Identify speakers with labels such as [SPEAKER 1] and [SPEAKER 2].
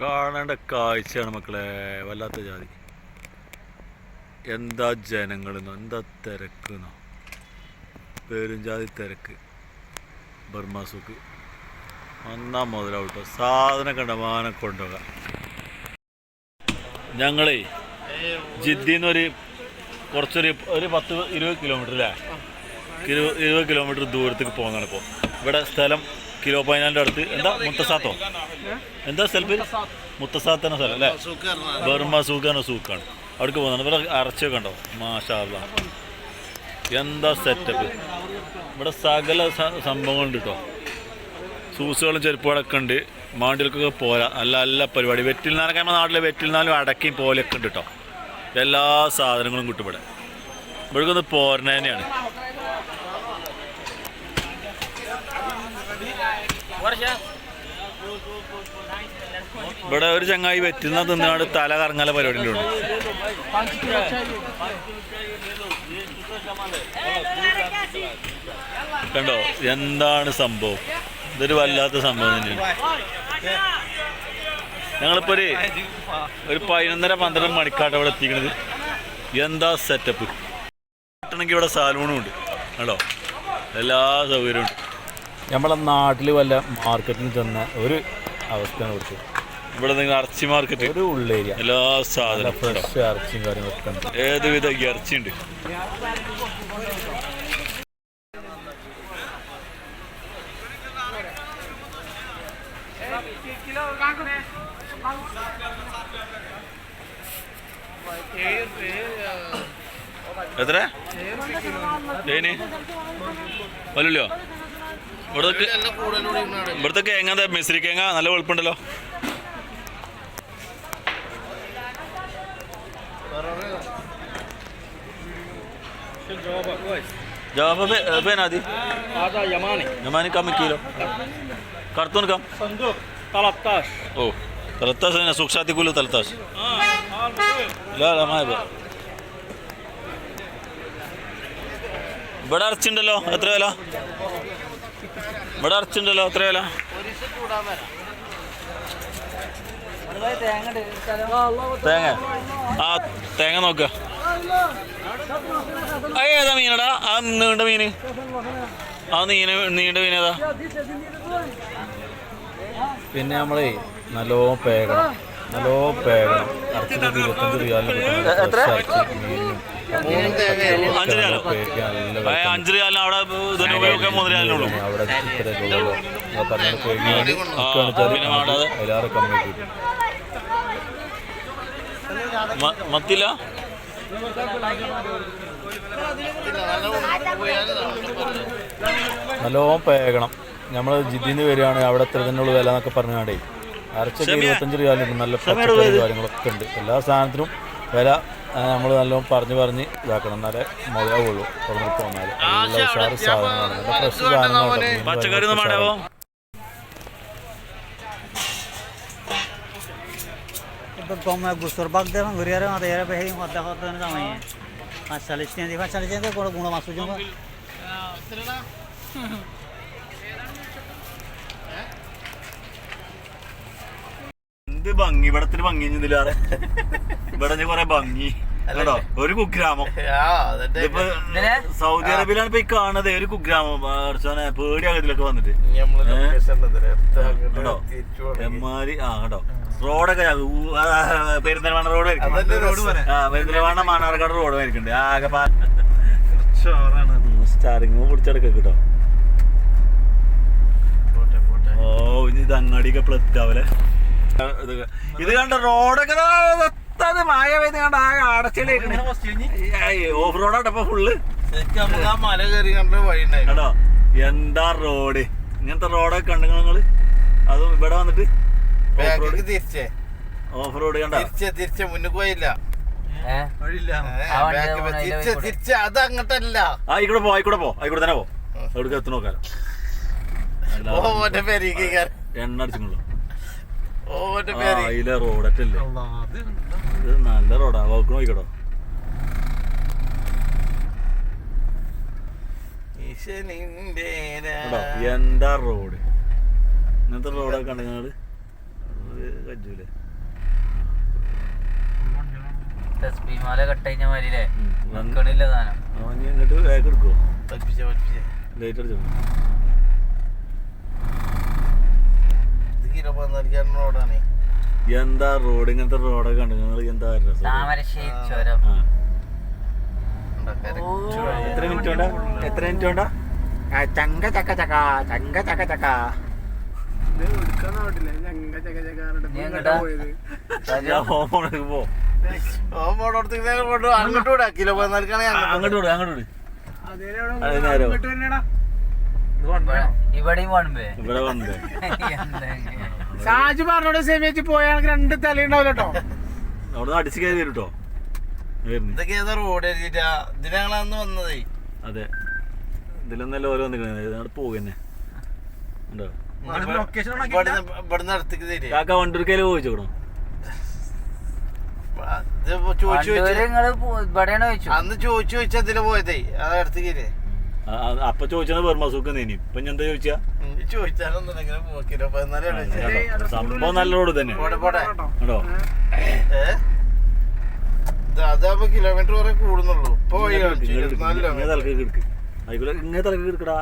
[SPEAKER 1] കാണേണ്ട കാഴ്ചയാണ് മക്കളെ വല്ലാത്ത ജാതി. എന്താ ജനങ്ങളെന്നോ എന്താ പേരും ജാതി തിരക്ക്. ബർമാസുക്ക്. ഒന്നാം മുതലാവട്ടോ. സാധനം കണ്ടമാനം കൊണ്ടുപോകാം. ഞങ്ങളേ ജിദ്ദിൽ നിന്നൊരു കുറച്ചൊരു ഒരു പത്ത് ഇരുപത് കിലോമീറ്റർ അല്ലേ? ഇരുപത് കിലോമീറ്റർ ദൂരത്തേക്ക് പോകുന്നതാണ് ഇപ്പോൾ ഇവിടെ സ്ഥലം കിലോ പതിനാലിന്റെ അടുത്ത്. എന്താ? മുത്തസാത്തോ? എന്താ സ്ഥലത്ത് മുത്തസാത്തന സ്ഥലം അല്ലേ? ബർമ സൂക്കാണ് സൂക്കാണ് അവിടേക്ക് പോകുന്നതാണ്. ഇവിടെ അറച്ചൊക്കെ ഉണ്ടോ? മാഷാ എന്താ സെറ്റപ്പ് ഇവിടെ സകല സംഭവങ്ങളുണ്ട് കേട്ടോ സൂസുകളും ചെരുപ്പുകളൊക്കെ ഉണ്ട്. മാണ്ടികൾക്കൊക്കെ പോരാ. അല്ല നല്ല പരിപാടി. വെറ്റിൽ നാലൊക്കെ നമ്മുടെ നാട്ടിലെ വെറ്റിൽ നാലും അടക്കയും പോലെയൊക്കെ ഉണ്ട് കേട്ടോ എല്ലാ സാധനങ്ങളും കിട്ടും ഇവിടെ. ഇവിടേക്ക് ഒന്ന് പോരണ തന്നെയാണ് ഇവിടെ ഒരു ചങ്ങായി വെറ്റുന്ന തിന്നാണ്ട് തല കറങ്ങാല പരിപാടി ഉണ്ട് കണ്ടോ? എന്താണ് സംഭവം? ഇതൊരു വല്ലാത്ത സംഭവം തന്നെയാണ്. ഞങ്ങളിപ്പോ ഒരു ഒരു പതിനൊന്നര പന്ത്രണ്ട് മണിക്കാട്ട് അവിടെ എത്തിക്കണത്. എന്താ സെറ്റപ്പ് കിട്ടണമെങ്കിൽ ഇവിടെ സാലൂണും ഉണ്ട്. കേട്ടോ എല്ലാ സൗകര്യവും ഉണ്ട്. നമ്മളെ നാട്ടിൽ വല്ല മാർക്കറ്റിൽ ചെന്ന ഒരു അവസ്ഥയാണ് കുറച്ച് ഇവിടെ നിങ്ങൾ ഇറച്ചി മാർക്കറ്റ്
[SPEAKER 2] ഒരു ഉള്ളേരിയ
[SPEAKER 1] എല്ലാ സാധനം?
[SPEAKER 2] ഫ്രഷ് ഇറച്ചിയും കാര്യങ്ങളൊക്കെ ഉണ്ട്
[SPEAKER 1] ഏതുവിധ ഇറച്ചിയുണ്ട്? എത്ര? ഏനി വല്ലല്ലോ ഇവിടുത്തെ ഇവിടുത്തെ മിശ്രി കേങ്ങ നല്ല വെളുപ്പുണ്ടല്ലോ. ഇവിടെ അരച്ചുണ്ടല്ലോ എത്ര വില? ഇവിടെ അരച്ചുണ്ടല്ലോ അത്ര വില? തേങ്ങ. ആ തേങ്ങ നോക്ക. ഏതാ മീനടാ? ആ നീണ്ട മീന്. ആ നീന നീണ്ട മീൻ ഏതാ?
[SPEAKER 2] പിന്നെ നമ്മളേ നല്ലോ പേകണം. നല്ലോ പേകണം ഇറച്ചിക്ക് ഇരുപത്തഞ്ച് റിയാലിന്
[SPEAKER 1] അഞ്ച് റിയാലിന് അവിടെ മൂന്ന് റിയാലിനുള്ളൂ
[SPEAKER 2] കമ്മി കിട്ടും
[SPEAKER 1] മത്തില്ല
[SPEAKER 2] നല്ലോണം പേകണം നമ്മൾ ജിദ്ദിന്ന് വരികയാണ് അവിടെ എത്ര തന്നെയുള്ള വില എന്നൊക്കെ പറഞ്ഞാണ്ടേ. അരച്ചൊക്കെ. ഇരുപത്തഞ്ച് രൂപ നല്ല പച്ചക്കറി കാര്യങ്ങളൊക്കെ ഉണ്ട്. എല്ലാ സാധനത്തിനും വില നമ്മൾ നല്ലോണം പറഞ്ഞ് പറഞ്ഞ് ഇതാക്കണം. എന്നാലേ മുതലാവുള്ളൂ അവിടെ പോന്നാൽ നല്ല ഉഷാറ് സാധനങ്ങളാണ്. നല്ല ഫ്രഷ്
[SPEAKER 1] എന്ത് ഭംഗി ഇവിടത്തിന് ഭംഗി ഇല്ലാതെ ഇവിടെ കൊറേ ഭംഗി. കേട്ടോ ഒരു കുഗ്രാമം. സൗദി അറേബ്യയിലാണ് ഇപ്പൊ ഈ കാണുന്നത്. ഒരു കുഗ്രാമം. പേടി പേടിയാകത്തിലൊക്കെ വന്നിട്ട്. കേട്ടോ എമ്മാരി ആ കേട്ടോ റോഡൊക്കെ പെരുന്തൽമണ്ണ റോഡ് പെരുന്തൽമണ്ണ മണ്ണാർക്കാട് റോഡ് ആയിരിക്കുന്നുണ്ട്. ആകെ സ്റ്റാറിങ് പിടിച്ചെടുക്ക കേട്ടോ. ഓ ഇനി ഇത് അങ്ങാടിയൊക്കെ പ്ലത്താവലെ ഇത് കണ്ട റോഡൊക്കെ ദാ എത്താതെ മായ പെയ്ത് കണ്ട ആകെ അടച്ചിട്ടേക്കണേ ഓഫ് റോഡാട്ടോ ഇപ്പൊ ഫുള്ള്
[SPEAKER 3] മല കയറി കണ്ട വഴി
[SPEAKER 1] കേട്ടോ എന്താ റോഡ്? ഇങ്ങനത്തെ റോഡൊക്കെ കണ്ടു നിങ്ങൾ അതും ഇവിടെ വന്നിട്ട് ഓഫ് റോഡ്?
[SPEAKER 3] തിരിച്ചേ.
[SPEAKER 1] ഓഫ് റോഡ് കണ്ട?
[SPEAKER 3] തിരിച്ചേ തിരിച്ചേ മുന്നിൽ പോയില്ല. ഏ, back ൽ തിരിച്ച് തിരിച്ച് അത് അങ്ങോട്ടല്ല.
[SPEAKER 1] ആ ഇവിടെ പോ ആയിക്കൂടെ പോ ആയിക്കൂടെ തന്നെ പോ. എവിടേക്ക് എത്തി നോക്കാലോ.
[SPEAKER 3] ഓ മറ്റേ പേരേക്ക്
[SPEAKER 1] എണ്ണ അടിച്ചുള്ളൂ
[SPEAKER 3] ഓ മറ്റേ
[SPEAKER 1] ആ
[SPEAKER 3] പേര്
[SPEAKER 1] അതിലെ റോഡറ്റല്ലേ നല്ല റോഡാ. വോക്ക് നോക്കിക്കടോ എന്താ റോഡ്? ഇങ്ങനത്തെ റോഡൊക്കെ കണ്ടു നിങ്ങൾ കജ്ജൂലേ
[SPEAKER 4] തസ്ബീമാല കട്ടഴിഞ്ഞ മാതിരില്ലേ
[SPEAKER 1] ഉം. വന്ന്
[SPEAKER 4] നിക്കണില്ല സാധനം.
[SPEAKER 1] അവൻ ഇങ്ങോട്ട് ബാക്ക് എടുക്കുമോ
[SPEAKER 3] പഠിപ്പിച്ച പഠിപ്പിച്ച.
[SPEAKER 1] ലൈറ്റ് അടിച്ചോ
[SPEAKER 3] ഇത് കിലോ പതിനാലിക്കാരൻ റോഡാണ്
[SPEAKER 1] എന്താ റോഡ് ഇങ്ങനത്തെ റോഡൊക്കെ കണ്ടു. നിങ്ങൾ എന്താ
[SPEAKER 4] താമരശ്ശേരി ചുരം.
[SPEAKER 1] എത്ര മിനിറ്റ് വേണ്ട എത്ര മിനിറ്റ്
[SPEAKER 2] ചങ്ക ചക്ക ചക്ക ചങ്ക ചക്ക ചക്ക.
[SPEAKER 4] ഇവിടെ- ഇവിടെയും വൺവേ
[SPEAKER 1] ഇവിടെ വന്നത്
[SPEAKER 5] സാജ് പറഞ്ഞോട് സെമിച്ച് പോയാണെങ്കിൽ രണ്ട് തല ഉണ്ടാവില്ല കേട്ടോ
[SPEAKER 1] അവിടെ അടിച്ചു കയറി വരും കേട്ടോ
[SPEAKER 3] ഇതൊക്കെ ഏതാ റോഡ് എഴുതിട്ടാ വന്നതേ.
[SPEAKER 1] അതെ. ഇതിലൊന്നല്ല ഓരോ ഉണ്ടോ?
[SPEAKER 3] ഇവിടുന്ന് അടുത്തേക്ക്
[SPEAKER 1] കാക്ക ചോദിച്ചോക്കണോ
[SPEAKER 3] അന്ന് ചോദിച്ചു ചോദിച്ചാ ഇതിൽ പോയതേ. അത് അടുത്തേക്ക്
[SPEAKER 1] അപ്പൊ ചോദിച്ചത് ബർമാസൂക്ക് നീനി ഇപ്പൊ ഞാൻ എന്താ ചോദിച്ചാ? സംഭവം നല്ല റോഡ് തന്നെ.
[SPEAKER 3] അതാവുമ്പോ കിലോമീറ്റർ വരെ കൂടുന്നുള്ളൂ. ഇപ്പൊ
[SPEAKER 1] ഇങ്ങനെ തലക്ക് കിടക്ക് ആയിക്കോട്ടെ ഇങ്ങനെ തലക്ക് കിടക്കടാ